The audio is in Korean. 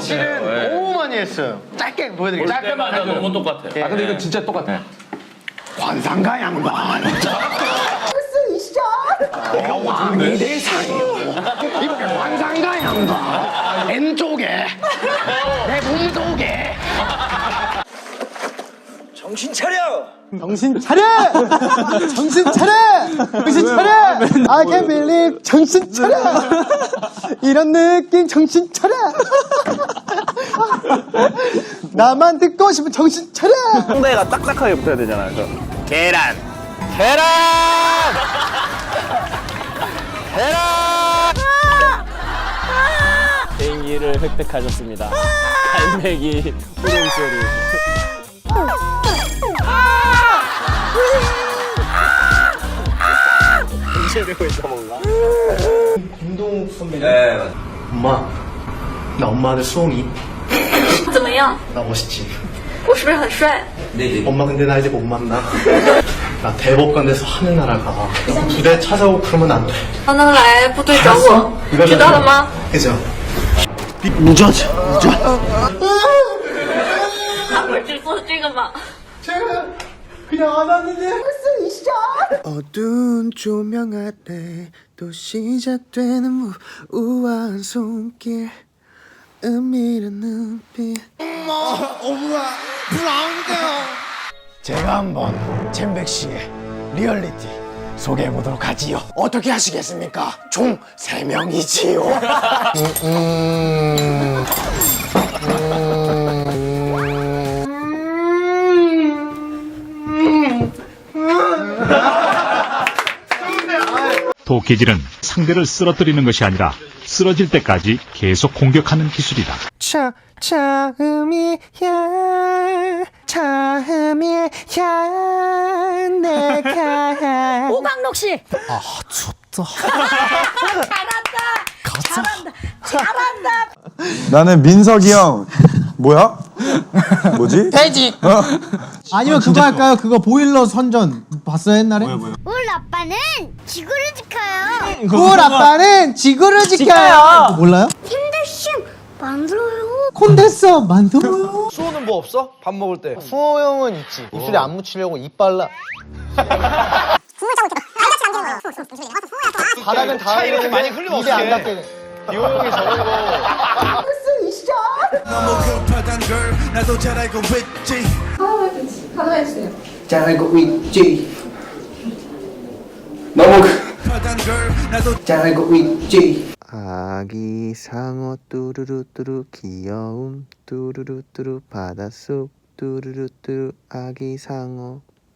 실은 너무 많이 했어요. 짧게 보여드릴게요. 때마다 너무 똑같아. 아 근데 이거 진짜 똑같아. 관상가 양반. 내가 왕이 대상이요. 이번에 관상가 양반. 왼쪽에 내 몸속에. 정신 차려! 정신 차려! 정신 차려! 정신 차려! I can't believe 정신 차려! 이런 느낌 정신 차려! 나만 듣고 싶은 정신 차려! 상대가 딱딱하게 붙어야 되잖아요. 그래서 계란! 개인기를 획득하셨습니다. 갈매기 울음소리. 엄마, 나 엄마한테 수홍이. 怎么样？ 나 멋있지. 我是不是很帅？ 엄마 근데 나 이제 못 만나. 나 대법관 돼서 하늘나라 가. 부대 찾아오고 그러면 안 돼. 他能来部队找我， 이거 知道了吗？ 그죠? 무저지, 무저. 他不是只做这个吗？ 그냥 안 왔는데? 어두운 조명 아래 또 시작되는 무, 우아한 손길 은밀한 눈빛 제가 한번 잼백 씨의 리얼리티 소개해 보도록 하지요. 어떻게 하시겠습니까? 총 세명이지요 도끼질은 상대를 쓰러뜨리는 것이 아니라 쓰러질 때까지 계속 공격하는 기술이다. 차, 처음이야 처음이야 내가 오강록 씨. 나는 민석이 형. 뭐야? 뭐지? 아니면 그거 할까요? 그거 보일러 선전 봤어요 옛날에? 우리 아빠는 지구를 지켜요. 꿀 아빠는 지구를 지켜요. 몰라요? 힘들심 만들어요. 콘덴서 만들어요. 수호는 뭐 없어? 밥 먹을 때. 수호 형은 있지. 입술에 안 묻히려고 이빨라. 바닥은 다 이렇게 많이 흘리면 입에 안 닿게. 디오 형이 저런 거. 잘 알고 있지. 너무 잘 알고 있지. 아기 상어 뚜루루뚜루 귀여움 뚜루루뚜루 바닷속 뚜루루뚜루 아기 상어